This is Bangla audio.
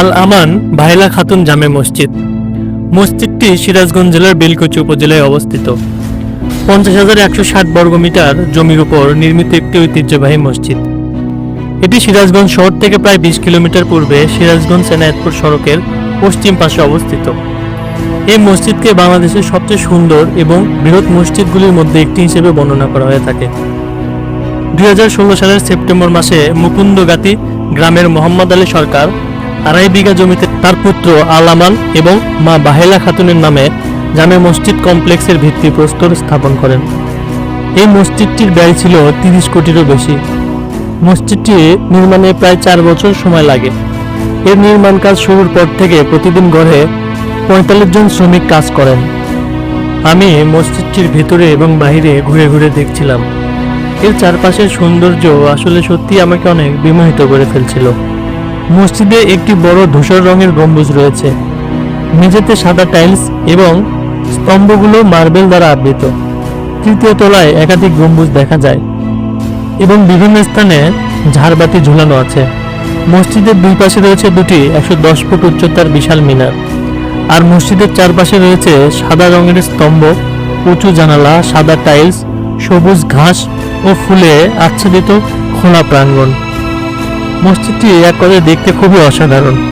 আল আমান ভাইলা খাতুন জামে মসজিদ। মসজিদটি সিরাজগঞ্জ জেলার বেলকুচি উপজেলায় অবস্থিত। পঞ্চাশ হাজার একশো ষাট বর্গমিটার জমির উপর নির্মিত একটি ঐতিহ্যবাহী মসজিদ। এটি সিরাজগঞ্জ শহর থেকে প্রায় বিশ কিলোমিটার পূর্বে সিরাজগঞ্জ সেনায়তপুর সড়কের পশ্চিম পাশে অবস্থিত। এই মসজিদকে বাংলাদেশের সবচেয়ে সুন্দর এবং বৃহৎ মসজিদগুলির মধ্যে একটি হিসেবে বর্ণনা করা হয়ে থাকে। দুই হাজার ষোলো সালের সেপ্টেম্বর মাসে মুকুন্দগাতি গ্রামের মোহাম্মদ আলী সরকার আড়াই বিঘা জমিতে তার পুত্র আল আমান এবং মা বাহেলা খাতুনের নামে জামে মসজিদ কমপ্লেক্সের ভিত্তিপ্রস্তর স্থাপন করেন। এই মসজিদটির ব্যয় ছিল তিরিশ কোটিরও বেশি। মসজিদটি নির্মাণে প্রায় চার বছর সময় লাগে। এর নির্মাণ কাজ শুরুর পর থেকে প্রতিদিন গড়ে পঁয়তাল্লিশ জন শ্রমিক কাজ করেন। আমি মসজিদটির ভেতরে এবং বাইরে ঘুরে ঘুরে দেখছিলাম। এর চারপাশের সৌন্দর্য আসলে সত্যি আমাকে অনেক বিমোহিত করে ফেলছিল। মসজিদে একটি বড় ধূসর রঙের গম্বুজ রয়েছে। মেঝেতে সাদা টাইলস এবং স্তম্ভগুলো মার্বেল দ্বারা আবৃত। তৃতীয় তলায় একাধিক গম্বুজ দেখা যায় এবং বিভিন্ন স্থানে ঝাড়বাতি ঝুলানো আছে। মসজিদের দুই পাশে রয়েছে দুটি একশো দশ ফুট উচ্চতার বিশাল মিনার। আর মসজিদের চারপাশে রয়েছে সাদা রঙের স্তম্ভ, উঁচু জানালা, সাদা টাইলস, সবুজ ঘাস ও ফুলে আচ্ছাদিত খোলা প্রাঙ্গণ। মসজিদটি এক কথায় দেখতে খুবই অসাধারণ।